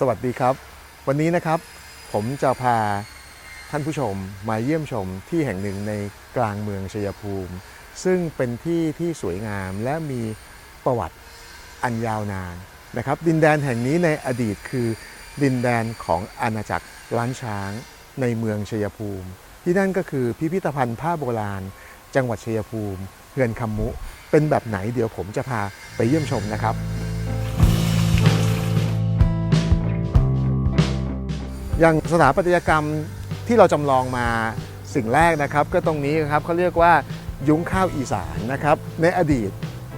สวัสดีครับ วันนี้นะครับผมจะพาท่านผู้ชมมาเยี่ยมชมที่แห่งหนึ่งในกลางเมืองชัยภูมิ ซึ่งเป็นที่ที่สวยงามและมีประวัติอันยาวนานนะครับ ดินแดนแห่งนี้ในอดีตคือ ดินแดนของอาณาจักรล้านช้างในเมืองชัยภูมิ ที่นั่นก็คือพิพิธภัณฑ์ผ้าโบราณ จังหวัดชัยภูมิเฮือนคำมุ เป็นแบบไหนเดี๋ยวผมจะพาไปเยี่ยมชมนะครับ อย่างสถาปัตยกรรมที่เราจำลองมาสิ่งแรกนะครับ ก็ตรงนี้ครับเขาเรียกว่ายุ้งข้าวอีสานนะครับในอดีต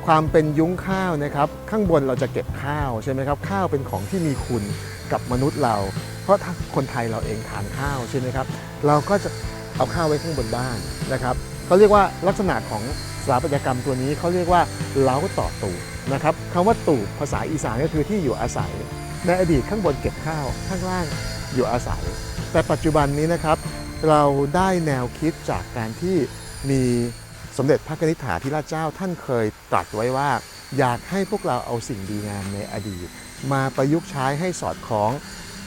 ความเป็นยุ้งข้าวนะครับข้างบนเราจะเก็บข้าวใช่ไหมครับข้าวเป็นของที่มีคุณกับมนุษย์เรา เพราะาคนไทยเราเองทานข้าวใช่ไหมครับเราก็จะเอาข้าวไว้ข้างบนบ้านนะครับเขาเรียกว่าลักษณะของสถาปัตยกรรมตัวนี้เขาเรียกว่าเล้าต่อตูบนะครับคำว่าตูบภาษาอีสานก็คือที่อยู่อาศัย ในอดีตข้างบนเก็บข้าวข้างล่าง อยู่อาศัย แต่ปัจจุบันนี้นะครับ เราได้แนวคิดจากการที่มีสมเด็จพระนิธิถาธิราชเจ้าท่านเคยตรัสไว้ว่า อยากให้พวกเราเอาสิ่งดีงามในอดีต มาประยุกต์ใช้ให้สอดคล้อง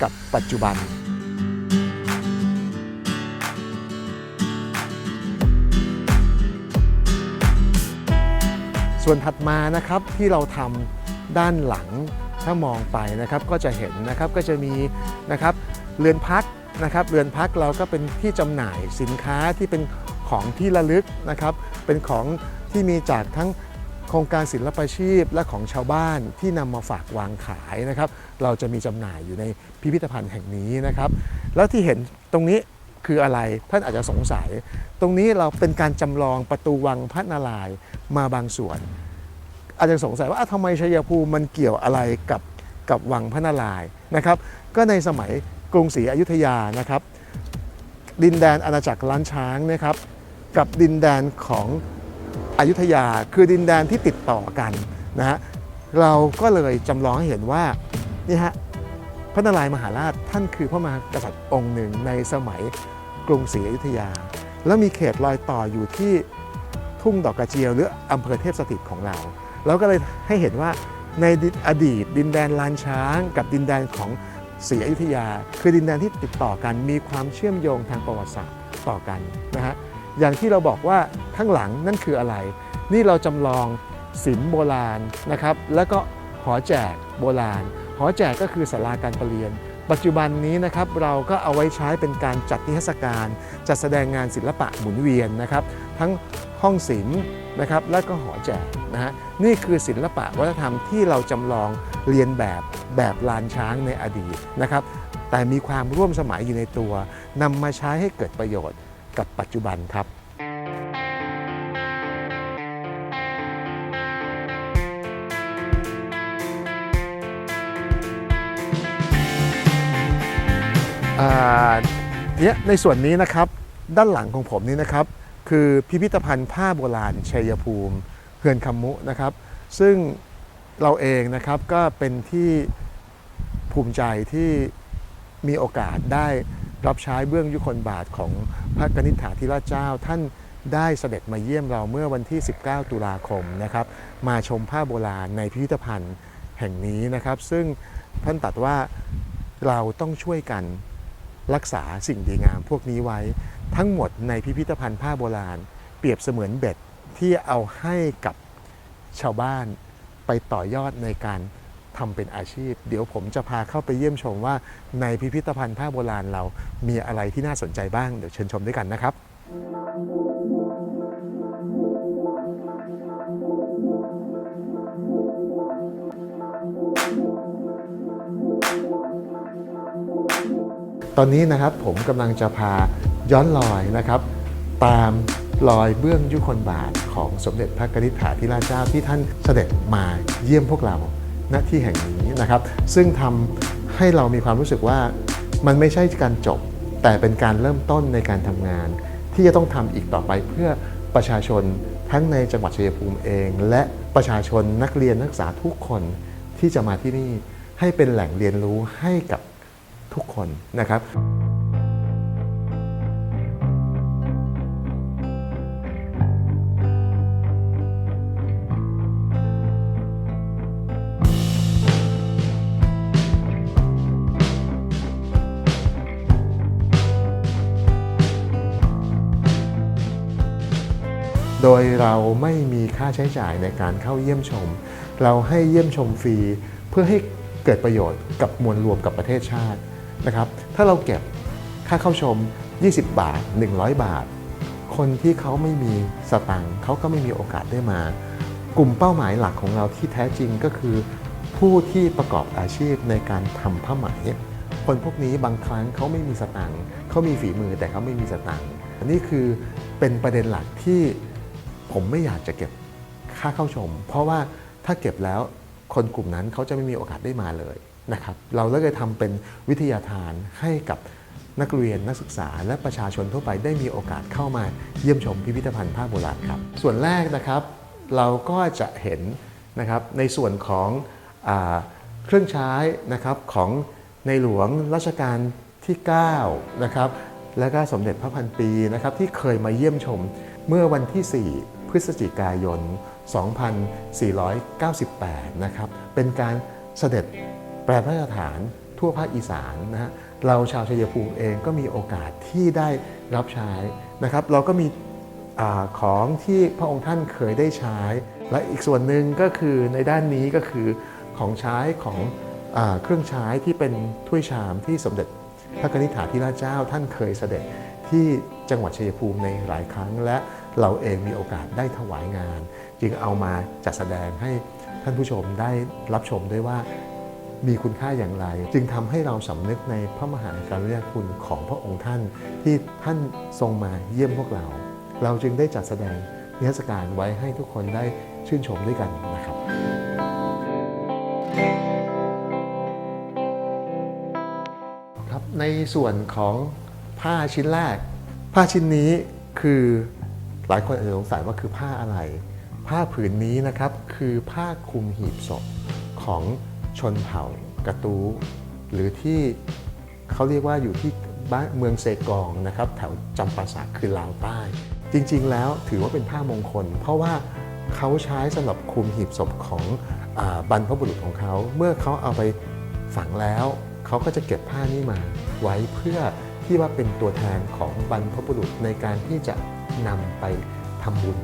กับปัจจุบันส่วนถัดมานะครับที่เราทำด้านหลัง ถ้ามองไปนะครับก็จะเห็นนะครับก็จะมีนะครับเรือนพักนะครับเรือนพักเราก็เป็นที่จำหน่ายสินค้าที่เป็นของที่ระลึกนะครับเป็นของที่มีจากทั้งโครงการศิลปาชีพและของชาวบ้านที่นำมาฝากวางขายนะครับ เราจะมีจำหน่ายอยู่ในพิพิธภัณฑ์แห่งนี้นะครับ แล้วที่เห็นตรงนี้คืออะไรท่านอาจจะสงสัย ตรงนี้เราเป็นการจำลองประตูวังพระนารายณ์มาบางส่วน อาจจะสงสัยว่าอ้าวทำไมชัยภูมิมันเกี่ยวอะไรกับกับวังพระนารายณ์นะครับ ก็ในสมัยกรุงศรีอยุธยานะครับ ดินแดนอาณาจักรล้านช้างนะครับ กับดินแดนของอยุธยาคือดินแดนที่ติดต่อกันนะฮะเราก็เลยจำลองให้เห็นว่านี่ฮะพระนารายณ์มหาราชท่านคือพระมหากษัตริย์องค์หนึ่งในสมัยกรุงศรีอยุธยา แล้วมีเขตรอยต่ออยู่ที่ทุ่งดอกกระเจียวหรืออำเภอเทพสถิตของเรา เราก็เลยให้เห็นว่าในอดีตดินแดนลานช้าง กับดินแดนของศรีอยุธยา คือดินแดนที่ติดต่อกันมีความเชื่อมโยงทางประวัติศาสตร์ต่อกันนะฮะอย่างที่เราบอกว่าข้างหลังนั่นคืออะไร นี่เราจำลองศิลป์โบราณนะครับแล้วก็หอแจกโบราณ หอแจกก็คือศาลาการประเรียน ปัจจุบันนี้นะครับเราก็เอาไว้ใช้เป็นการจัดนิทรรศการ จัดแสดงงานศิลปะหมุนเวียนนะครับ ทั้งห้องศิลป์นะครับและก็หอแจกนะฮะนี่คือศิลปะวัฒนธรรมที่เราจำลองเรียนแบบแบบลานช้างในอดีตนะครับแต่มีความร่วมสมัยอยู่ในตัวนำมาใช้ให้เกิดประโยชน์กับปัจจุบันครับเนี่ยในส่วนนี้นะครับด้านหลังของผมนี้นะครับ คือพิพิธภัณฑ์ผ้าโบราณชัยภูมิเฮือนคำมุนะครับ ซึ่งเราเองนะครับก็เป็นที่ภูมิใจที่มีโอกาสได้รับใช้เบื้องยุคลบาทของพระกนิษฐาธิราชเจ้า ท่านได้เสด็จมาเยี่ยมเราเมื่อวันที่ 19 ตุลาคมนะครับ มาชมผ้าโบราณในพิพิธภัณฑ์แห่งนี้นะครับ ซึ่งท่านตรัดว่าเราต้องช่วยกันรักษาสิ่งดีงามพวกนี้ไว้ ทั้งหมดในพิพิธภัณฑ์ผ้าโบราณ เปรียบเสมือนเบ็ดที่เอาให้กับชาวบ้านไปต่อยอดในการทำเป็นอาชีพ เดี๋ยวผมจะพาเข้าไปเยี่ยมชมว่าในพิพิธภัณฑ์ผ้าโบราณเรามีอะไรที่น่าสนใจบ้าง เดี๋ยวเชิญชมด้วยกันนะครับ ตอนนี้นะครับผมกำลังจะพา ย้อนรอยนะครับ ตามรอยเบื้องยุคนบาทของสมเด็จพระกนิษฐาธิราชเจ้าที่ท่านเสด็จมาเยี่ยมพวกเราณที่แห่งนี้นะครับ ซึ่งทำให้เรามีความรู้สึกว่ามันไม่ใช่การจบ แต่เป็นการเริ่มต้นในการทำงาน ที่จะต้องทำอีกต่อไปเพื่อประชาชนทั้งในจังหวัดชัยภูมิเอง และประชาชนนักเรียนนักศึกษาทุกคนที่จะมาที่นี่ให้เป็นแหล่งเรียนรู้ให้กับทุกคนนะครับ โดยเราไม่มีค่าใช้จ่ายในการเข้าเยี่ยมชม เราให้เยี่ยมชมฟรีเพื่อให้เกิดประโยชน์กับมวลรวมกับประเทศชาตินะครับ ถ้าเราเก็บค่าเข้าชม 20 บาท 100 บาท คนที่เขาไม่มีสตังค์เขาก็ไม่มีโอกาสได้มา กลุ่มเป้าหมายหลักของเราที่แท้จริงก็คือ ผู้ที่ประกอบอาชีพในการทำผ้าไหมคนพวกนี้บางครั้งเขาไม่มีสตังค์เขามีฝีมือแต่เขาไม่มีสตังค์อันนี้คือเป็นประเด็นหลักที่ ผมไม่อยากจะเก็บค่าเข้าชม เพราะว่าถ้าเก็บแล้วคนกลุ่มนั้นเขาจะไม่มีโอกาสได้มาเลยนะครับ เราเลยทำเป็นวิทยาทานให้กับนักเรียนนักศึกษา และประชาชนทั่วไปได้มีโอกาสเข้ามาเยี่ยมชมพิพิธภัณฑ์ผ้าโบราณครับ ส่วนแรกนะครับเราก็จะเห็นนะครับในส่วนของอเครื่องใช้นะครับของในหลวงรัชกาลที่9นะครับและก็สมเด็จพระพันปีนะครับที่เคยมาเยี่ยมชมเมื่อวันที่ 4 พฤศจิกายน 2498 นะครับ เป็นการเสด็จแปรพระราชฐานทั่วภาคอีสานนะฮะ เราชาวชัยภูมิเองก็มีโอกาสที่ได้รับใช้นะครับ เราก็มีอของที่พระองค์ท่านเคยได้ใช้ และอีกส่วนหนึ่งก็คือในด้านนี้ก็คือของใช้ของอเครื่องใช้ที่เป็นถ้วยชามที่สมเด็จพระกนิษฐาธิราชเจ้าท่านเคยเสด็จที่จังหวัดชัยภูมิในหลายครั้งและ เราเองมีโอกาสได้ถวายงาน จึงเอามาจัดแสดงให้ท่านผู้ชมได้รับชมด้วยว่ามีคุณค่าอย่างไร จึงทำให้เราสำนึกในพระมหาการุณาคุณของพระองค์ท่านที่ท่านทรงมาเยี่ยมพวกเรา เราจึงได้จัดแสดงนิทรรศการไว้ให้ทุกคนได้ชื่นชมด้วยกันนะครับ ครับในส่วนของผ้าชิ้นแรก ผ้าชิ้นนี้คือ หลายคนอาจจะสงสัยว่าคือผ้าอะไร ผ้าผืนนี้นะครับคือผ้าคลุมหีบศพของชนเผ่ากระตูหรือที่เขาเรียกว่าอยู่ที่บ้านเมืองเซกองนะครับแถวจำปาสักคือลาวใต้ จริงๆ แล้วถือว่าเป็นผ้ามงคล เพราะว่าเขาใช้สำหรับคลุมหีบศพของอบรรพบุรุษของเขา เมื่อเขาเอาไปฝังแล้วเขาก็จะเก็บผ้านี้มา ไว้เพื่อที่ว่าเป็นตัวแทนของบรรพบุรุษในการที่จะ นำไปทำบุญ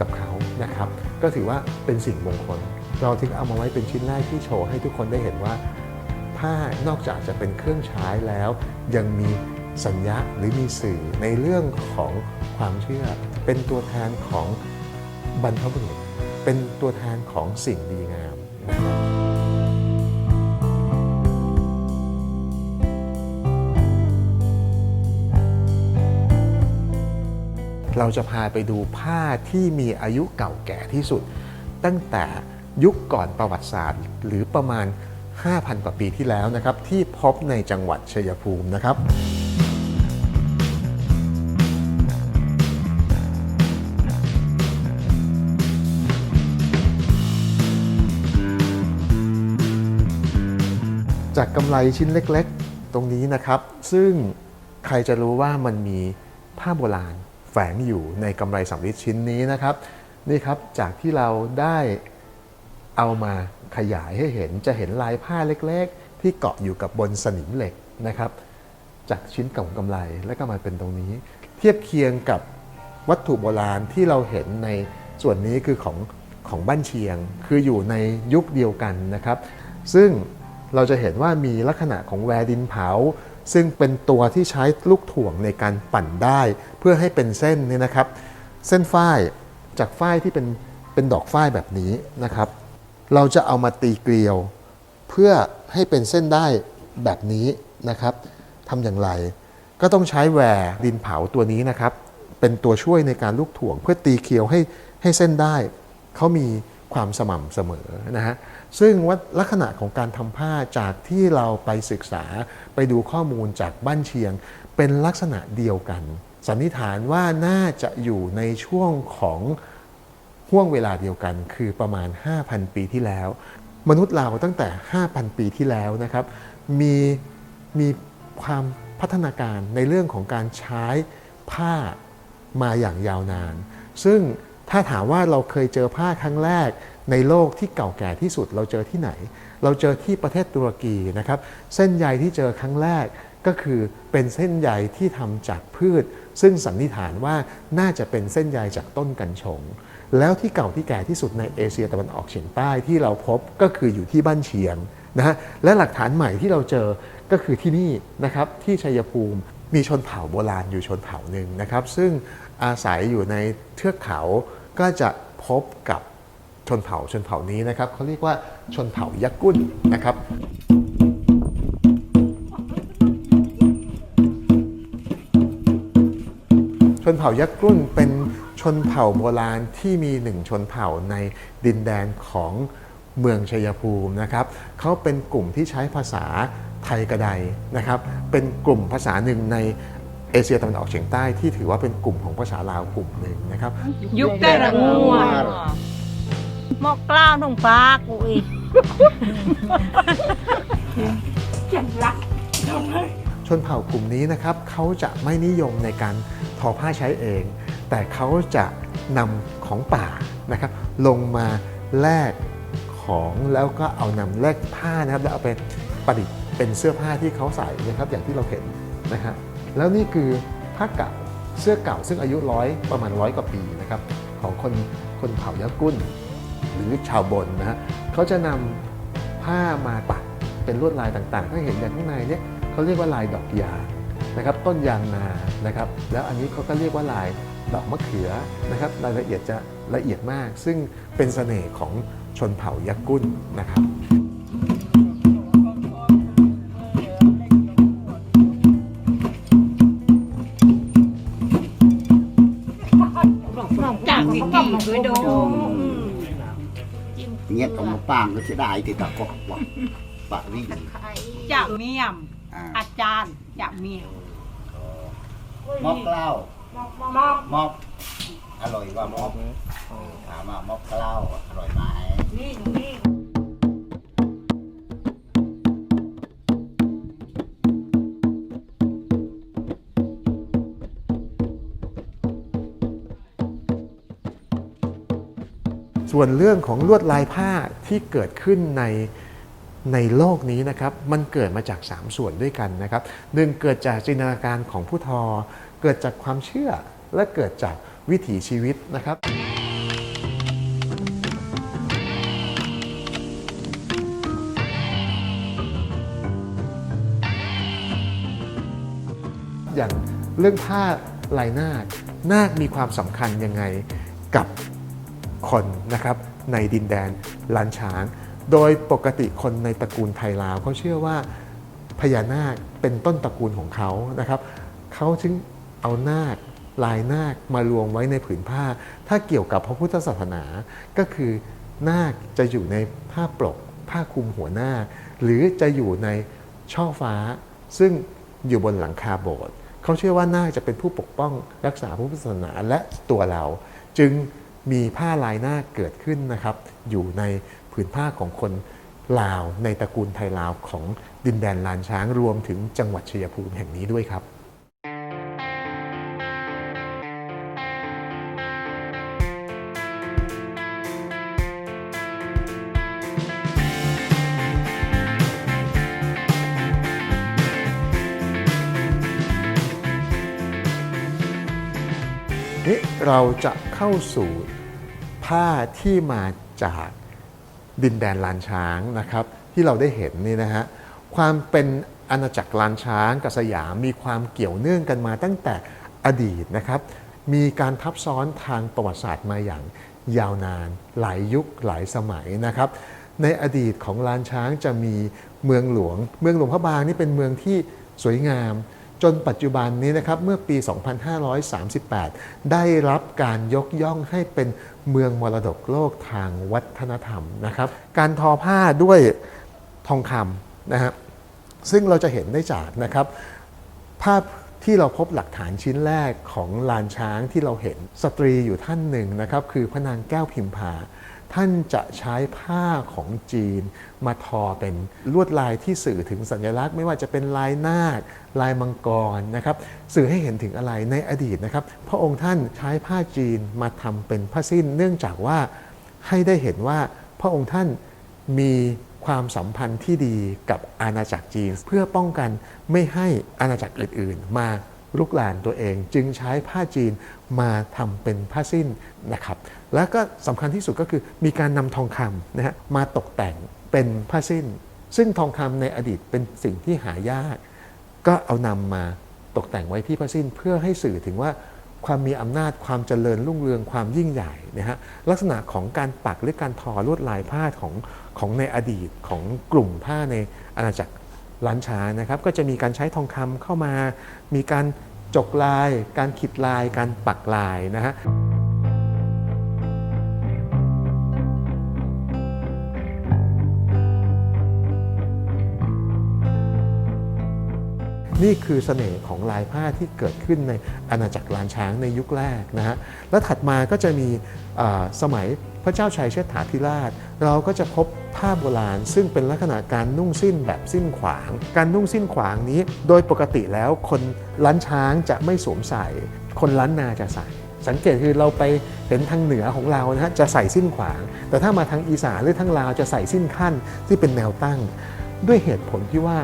กับเขานะครับ ก็ถือว่าเป็นสิ่งมงคล เราถึงเอามาไว้เป็นชิ้นแรกที่โชว์ให้ทุกคนได้เห็นว่าผ้านอกจากจะเป็นเครื่องใช้แล้ว ยังมีสัญญาหรือมีสื่อในเรื่องของความเชื่อ เป็นตัวแทนของบรรพบุรุษ เป็นตัวแทนของสิ่งดีงามนะครับ เราจะพาไปดูผ้าที่มีอายุเก่าแก่ที่สุด ตั้งแต่ยุคก่อนประวัติศาสตร์ หรือประมาณ 5,000 กว่าปีที่แล้วนะครับ ที่พบในจังหวัดชัยภูมินะครับจากกำไรชิ้นเล็กๆ ตรงนี้นะครับ ซึ่งใครจะรู้ว่ามันมีผ้าโบราณ แฝงอยู่ในกำไรสำริดชิ้นนี้นะครับ นี่ครับจากที่เราได้เอามาขยายให้เห็นจะเห็นลายผ้าเล็กๆ ที่เกาะอยู่กับบนสนิมเหล็กนะครับ จากชิ้นเก่ากำไรแล้วก็มาเป็นตรงนี้ เทียบเคียงกับวัตถุโบราณที่เราเห็นในส่วนนี้คือของของบ้านเชียง คืออยู่ในยุคเดียวกันนะครับ ซึ่งเราจะเห็นว่ามีลักษณะของแวร์ดินเผา ซึ่งเป็นตัวที่ใช้ลูกถ่วงในการปั่นได้ เพื่อให้เป็นเส้นเนี่ยนะครับ เส้นฝ้ายจากฝ้ายที่เป็นเป็นดอกฝ้ายแบบนี้นะครับ เราจะเอามาตีเกลียว เพื่อให้เป็นเส้นได้แบบนี้นะครับทำอย่างไร ก็ต้องใช้แหวร์ดินเผาตัวนี้นะครับ เป็นตัวช่วยในการลูกถ่วง เพื่อตีเกลียวให้ให้เส้นได้เขามีความสม่ำเสมอนะฮะ ซึ่งวัดลักษณะของการทำผ้าจากที่เราไปศึกษาไปดูข้อมูลจากบ้านเชียง เป็นลักษณะเดียวกัน สันนิษฐานว่าน่าจะอยู่ในช่วงของห่วงเวลาเดียวกัน คือประมาณ 5,000 ปีที่แล้ว มนุษย์เราตั้งแต่ 5,000 ปีที่แล้วนะครับ มีมีความพัฒนาการในเรื่องของการใช้ผ้ามาอย่างยาวนาน ซึ่งถ้าถามว่าเราเคยเจอผ้าครั้งแรก ในโลกที่เก่าแก่ที่สุดเราเจอที่ไหน เราเจอที่ประเทศตุรกีนะครับ เส้นใยที่เจอครั้งแรกก็คือเป็นเส้นใยที่ทำจากพืช ซึ่งสันนิษฐานว่าน่าจะเป็นเส้นใยจากต้นกัญชง แล้วที่เก่าที่แก่ที่สุดในเอเชียตะวันออกเฉียงใต้ที่เราพบก็คืออยู่ที่บ้านเชียงนะฮะและหลักฐานใหม่ที่เราเจอก็คือที่นี่นะครับที่ชัยภูมิมีชนเผ่าโบราณอยู่ชนเผ่าหนึ่งนะครับ ซึ่งอาศัยอยู่ในเทือกเขาก็จะพบกับ ชนเผ่าชนเผ่านี้นะครับเขาเรียกว่าชนเผ่ายักษ์กุ้นนะครับชนเผ่ายักษ์กรุ่นเป็นชนเผ่าโบราณที่มีหนึ่งชนเผ่าในดินแดนของเมืองชัยภูมินะครับเขาเป็นกลุ่มที่ใช้ภาษาไทยกระไดนะครับ เป็นกลุ่มภาษาหนึ่งในเอเชียตะวันออกเฉียงใต้ที่ถือว่าเป็นกลุ่มของภาษาลาวกลุ่มหนึ่งนะครับ Giúp cái là ngu à một lao nông phá ui ชนเผ่ากลุ่มนี้นะครับเขาจะไม่นิยมในการทอผ้าใช้เอง แต่เขาจะนำของป่านะครับลงมาแลกของแล้วก็เอานำแลกผ้านะครับแล้วเอาไปประดิษฐ์เป็นเสื้อผ้าที่เขาใส่นะครับอย่างที่เราเห็นนะครับแล้วนี่คือผ้าเก่าเสื้อเก่าซึ่งอายุร้อยประมาณร้อยกว่าปีนะครับของคนคนเผ่ายะกุ้น หรือชาวบนนะฮะเขาจะนำผ้ามาปักเป็นลวดลายต่างๆ ถ้าเห็นอย่างข้างในเนี่ยเขาเรียกว่าลายดอกยางนะครับ ต้นยางนานะครับ แล้วอันนี้เขาก็เรียกว่าลายดอกมะเขือนะครับรายละเอียดจะละเอียดมาก ซึ่งเป็นเสน่ห์ของชนเผ่ายักษ์กุ้นนะครับ Nhét vào một bảng nó sẽ đại thì ta có quả Bạc đi Chả miềm à. À chan Chả miềm Móc lao Móc Móc อร่อยกว่าม็อบถามว่าม็อบกล้าวอร่อยไหม ส่วนเรื่องของลวดลายผ้าที่เกิดขึ้นในในโลกนี้นะครับมันเกิดมาจาก 3 ส่วนด้วยกันนะครับหนึ่งเกิดจากจินตนาการของผู้ทอ เกิดจากความเชื่อและเกิดจากวิถีชีวิตนะครับอย่างเรื่องผ้าลายนาคนาคมีความสำคัญยังไงกับ คนนะครับในดินแดนล้านช้าง โดยปกติคนในตระกูลไทยลาวเขาเชื่อว่าพญานาคเป็นต้นตระกูลของเขานะครับเขาจึงเอานาคลายนาคมารวมไว้ในผืนผ้า ถ้าเกี่ยวกับพระพุทธศาสนา ก็คือนาคจะอยู่ในผ้าปลกผ้าคลุมหัวหน้า หรือจะอยู่ในช่อฟ้า ซึ่งอยู่บนหลังคาโบสถ์เขาเชื่อว่านาคจะเป็นผู้ปกป้องรักษาพระพุทธศาสนาและตัวเรา จึง มีผ้าลายหน้าเกิดขึ้นนะครับ อยู่ในผืนผ้าของคนลาวในตระกูลไทยลาวของดินแดนลานช้างรวมถึงจังหวัดชัยภูมิแห่งนี้ด้วยครับเราจะเข้าสู่ ผ้าที่มาจากดินแดนลานช้างนะครับ ที่เราได้เห็นนี่นะฮะความเป็นอาณาจักรลานช้างกับสยามมีความเกี่ยวเนื่องกันมาตั้งแต่อดีตนะครับ มีการทับซ้อนทางประวัติศาสตร์มาอย่างยาวนานหลายยุคหลายสมัยนะครับ ในอดีตของลานช้างจะมีเมืองหลวง เมืองหลวงพระบางนี่เป็นเมืองที่สวยงาม จนปัจจุบันนี้นะครับเมื่อปี 2538 ได้รับการยกย่องให้เป็นเมืองมรดกโลกทางวัฒนธรรมนะครับ การทอผ้าด้วยทองคำนะฮะซึ่งเราจะเห็นได้จากนะครับ ภาพที่เราพบหลักฐานชิ้นแรกของลานช้างที่เราเห็นสตรีอยู่ท่านหนึ่งนะครับ คือพระนางแก้วพิมพา ท่านจะใช้ผ้าของจีนมาทอเป็นลวดลายที่สื่อถึงสัญลักษณ์ ไม่ว่าจะเป็นลายนาค ลายมังกรนะครับ สื่อให้เห็นถึงอะไรในอดีตนะครับ พระองค์ท่านใช้ผ้าจีนมาทำเป็นผ้าสิ้น เนื่องจากว่าให้ได้เห็นว่าพระองค์ท่านมีความสัมพันธ์ที่ดีกับอาณาจักรจีน เพื่อป้องกันไม่ให้อาณาจักรอื่น ๆ มา ลุกลานตัวเอง จึงใช้ผ้าจีนมาทำเป็นผ้าสิ้นนะครับ แล้วก็สำคัญที่สุดก็คือมีการนำทองคำนะฮะมาตกแต่งเป็นผ้าสิ้น ซึ่งทองคำในอดีตเป็นสิ่งที่หายาก ก็เอานำมาตกแต่งไว้ที่ผ้าสิ้นเพื่อให้สื่อถึงว่าความมีอำนาจความเจริญรุ่งเรืองความยิ่งใหญ่นะฮะลักษณะของการปักหรือการทอลวดลายผ้าของของในอดีตของกลุ่มผ้าในอาณาจักร ล้านช้างนะครับ ก็จะมีการใช้ทองคำเข้ามา มีการจกลาย การขีดลาย การปักลายนะฮะ นี่คือเสน่ห์ของลายผ้าที่เกิดขึ้นในอาณาจักรล้านช้างในยุคแรกนะฮะแล้วถัดมาก็จะมีสมัยพระเจ้าชัยเชษฐาธิราช เราก็จะพบผ้าโบราณ ซึ่งเป็นลักษณะการนุ่งสิ้นแบบสิ้นขวาง การนุ่งสิ้นขวางนี้ โดยปกติแล้วคนล้านช้างจะไม่สวมใส่ คนล้านนาจะใส่ สังเกตคือเราไปเห็นทางเหนือของเรานะฮะจะใส่สิ้นขวาง แต่ถ้ามาทางอีสานหรือทางลาวจะใส่สิ้นขั้นที่เป็นแนวตั้ง ด้วยเหตุผลที่ว่า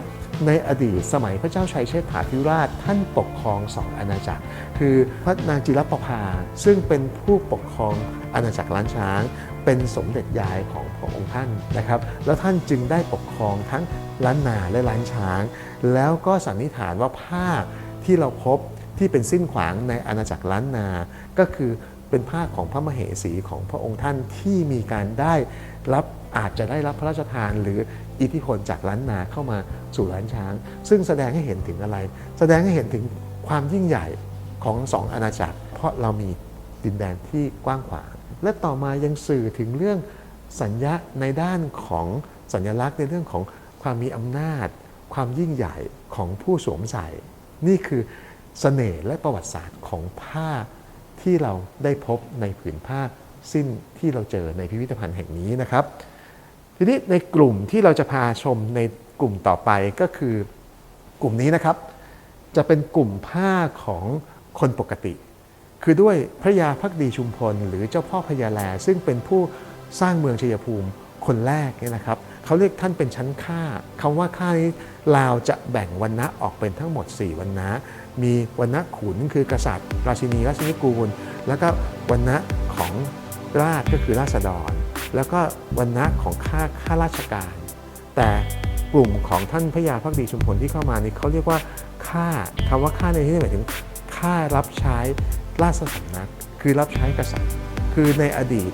ในอดีตสมัยพระเจ้าชัยเชษฐาธิราชท่านปกครองสองอาณาจักร คือพระนางจิรประภา ซึ่งเป็นผู้ปกครองอาณาจักรล้านช้าง เป็นสมเด็จยายของพระองค์ท่านนะครับ แล้วท่านจึงได้ปกครองทั้งล้านนาและล้านช้าง แล้วก็สันนิษฐานว่าผ้าที่เราพบที่เป็นสิ้นขวางในอาณาจักรล้านนา ก็คือเป็นผ้าของพระมเหสีของพระองค์ท่านที่มีการได้รับ อาจจะได้รับพระราชทานหรืออิทธิพลจากล้านนาเข้ามาสู่ล้านช้าง ซึ่งแสดงให้เห็นถึงอะไร แสดงให้เห็นถึงความยิ่งใหญ่ของสองอาณาจักร เพราะเรามีดินแดนที่กว้างขวาง และต่อมายังสื่อถึงเรื่องสัญญาในด้านของสัญลักษณ์ในเรื่องของความมีอำนาจ ความยิ่งใหญ่ของผู้สวมใส่ นี่คือเสน่ห์และประวัติศาสตร์ของผ้าที่เราได้พบในผืนผ้าสิ้นที่เราเจอในพิพิธภัณฑ์แห่งนี้นะครับ ทีนี้ในกลุ่มที่เราจะพาชมในกลุ่มต่อไปก็คือกลุ่มนี้นะครับ จะเป็นกลุ่มผ้าของคนปกติ คือด้วยพระยาพักดีชุมพล หรือเจ้าพ่อพญาแลซึ่งเป็นผู้สร้างเมืองชัยภูมิคนแรกเนี่ยนะครับเขาเรียกท่านเป็นชั้นข้าคำว่าข้านี้ลาวจะแบ่งวรรณะออกเป็นทั้งหมด 4วรรณะ มีวรรณะขุนคือกษัตริย์ ราชินีราชินีกูล แล้วก็วรรณะของราชก็คือราษฎร แล้วก็วรรณะของข้าข้าราชการ แต่กลุ่มของท่านพระยาพักดีชุมพลที่เข้ามานี่เขาเรียกว่าข้าคำว่าข้าในที่นี้หมายถึงข้ารับใช้ราชสำนัก คือรับใช้กษัตริย์ คือในอดีต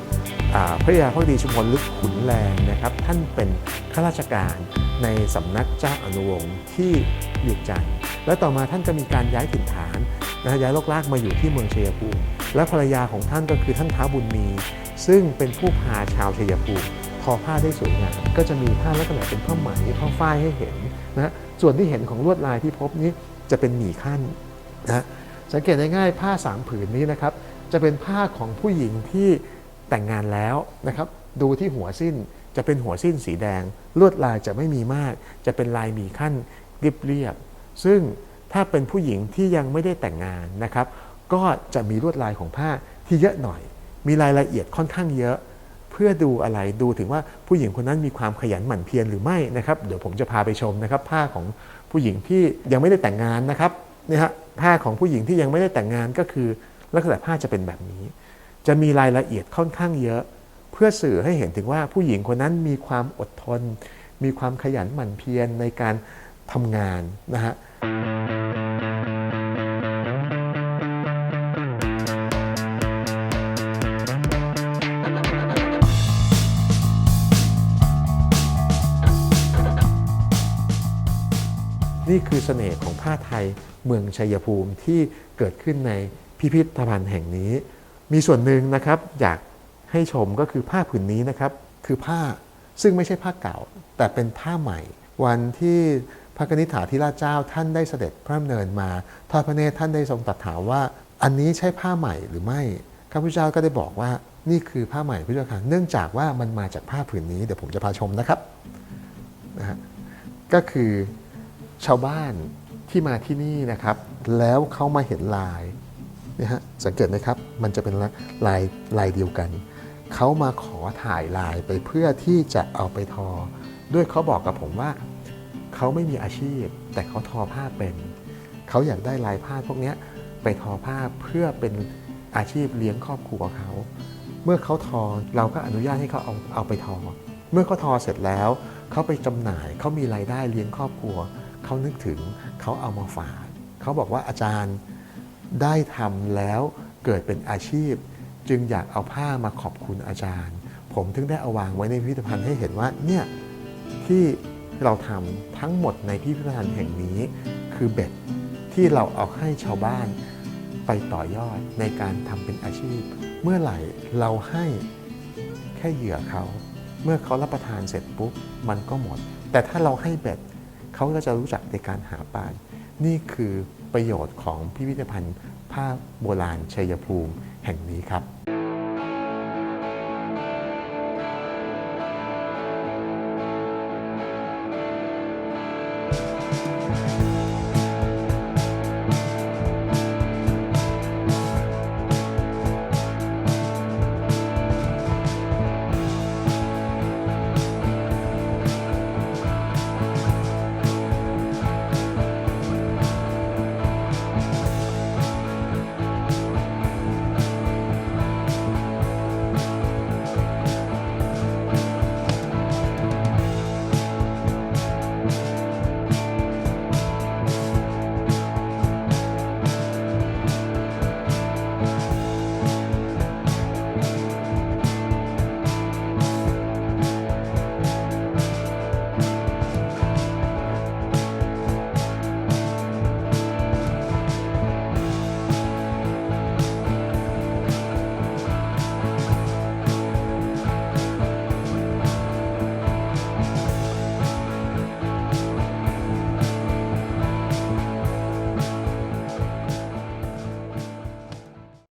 อ่าพระยาพักดีชุมพลหรือขุนแรงนะครับท่านเป็นข้าราชการในสำนักเจ้าอนุวงศ์ที่เวียงจันทร์และต่อมาท่านก็มีการย้ายถิ่นฐานนะย้ายลกลากมาอยู่ที่เมืองเชัยภูมิ และภรรยาของท่านก็คือท่านท้าบุญมี ซึ่งเป็นผู้พาชาวชัยภูมิทอผ้าได้สวยงามก็จะมีผ้าลักษณะเป็นผ้าไหมผ้าฝ้ายให้เห็นนะส่วนที่เห็นของลวดลายที่พบนี้จะเป็นหมี่ขั้นนะสังเกตง่ายๆผ้าสามผืนนี้นะครับจะเป็นผ้าของผู้หญิงที่แต่งงานแล้วนะครับดูที่หัวสิ้นจะเป็นหัวสิ้นสีแดง ลวดลายจะไม่มีมาก จะเป็นลายมีขั้นเรียบๆซึ่งถ้าเป็นผู้หญิงที่ยังไม่ได้แต่งงานนะครับ ก็จะมีลวดลายของผ้าที่เยอะหน่อย มีรายละเอียดค่อนข้างเยอะ เพื่อดูอะไรดูถึงว่าผู้หญิงคนนั้นมีความขยันหมั่นเพียรหรือไม่นะครับ เดี๋ยวผมจะพาไปชมนะครับ ผ้าของผู้หญิงที่ยังไม่ได้แต่งงานนะครับนี่ฮะผ้าของผู้หญิงที่ยังไม่ได้แต่งงานก็คือ ลักษณะผ้าจะเป็นแบบนี้ จะมีรายละเอียดค่อนข้างเยอะ เพื่อสื่อให้เห็นถึงว่าผู้หญิงคนนั้นมีความอดทน มีความขยันหมั่นเพียรในการทำงานนะฮะ นี่คือเสน่ห์ของผ้าไทยเมืองชัยภูมิที่เกิดขึ้นในพิพิธภัณฑ์แห่งนี้ มีส่วนหนึ่งนะครับอยากให้ชมก็คือผ้าผืนนี้นะครับ คือผ้าซึ่งไม่ใช่ผ้าเก่า แต่เป็นผ้าใหม่ วันที่พระกนิษฐาธิราชเจ้าท่านได้เสด็จพระดำเนินมาทอดพระเนตรท่านได้ทรงตรัสถามว่า อันนี้ใช่ผ้าใหม่หรือไม่ข้าพเจ้าก็ได้บอกว่านี่คือผ้าใหม่พระเจ้าค่ะเนื่องจากว่ามันมาจากผ้าผืนนี้เดี๋ยวผมจะพาชมนะครับนะฮะก็คือ ชาวบ้านที่มาที่นี่นะครับ แล้วเขามาเห็นลายนี่ยฮะสังเกตไหมครับ มันจะเป็นลายลายเดียวกัน เขามาขอถ่ายลายไปเพื่อที่จะเอาไปทอ ด้วยเขาบอกกับผมว่า เขาไม่มีอาชีพ แต่เขาทอผ้าเป็น เขาอยากได้ลายผ้าพวกนี้ไปทอผ้าเพื่อเป็นอาชีพเลี้ยงครอบครัวเขา เมื่อเขาทอเราก็อนุญาตให้เขาเอาเอาไปทอ เมื่อเขาทอเสร็จแล้ว เขาไปจำหน่ายเขามีรายได้เลี้ยงครอบครัว เขานึกถึงเขาเอามาฝากเขาบอกว่าอาจารย์ได้ทำแล้วเกิดเป็นอาชีพ จึงอยากเอาผ้ามาขอบคุณอาจารย์ ผมถึงได้เอาวางไว้ในพิพิธภัณฑ์ให้เห็นว่าเนี่ยที่เราทำทั้งหมดในพิพิธภัณฑ์แห่งนี้ คือเบ็ดที่เราเอาให้ชาวบ้านไปต่อยอดในการทำเป็นอาชีพ เมื่อไหร่เราให้แค่เหยื่อเขา เมื่อเขารับประทานเสร็จปุ๊บมันก็หมด แต่ถ้าเราให้เบ็ด เขาก็จะรู้จักในการหาปลานี่คือประโยชน์ของพิพิธภัณฑ์ผ้าโบราณชัยภูมิแห่งนี้ครับ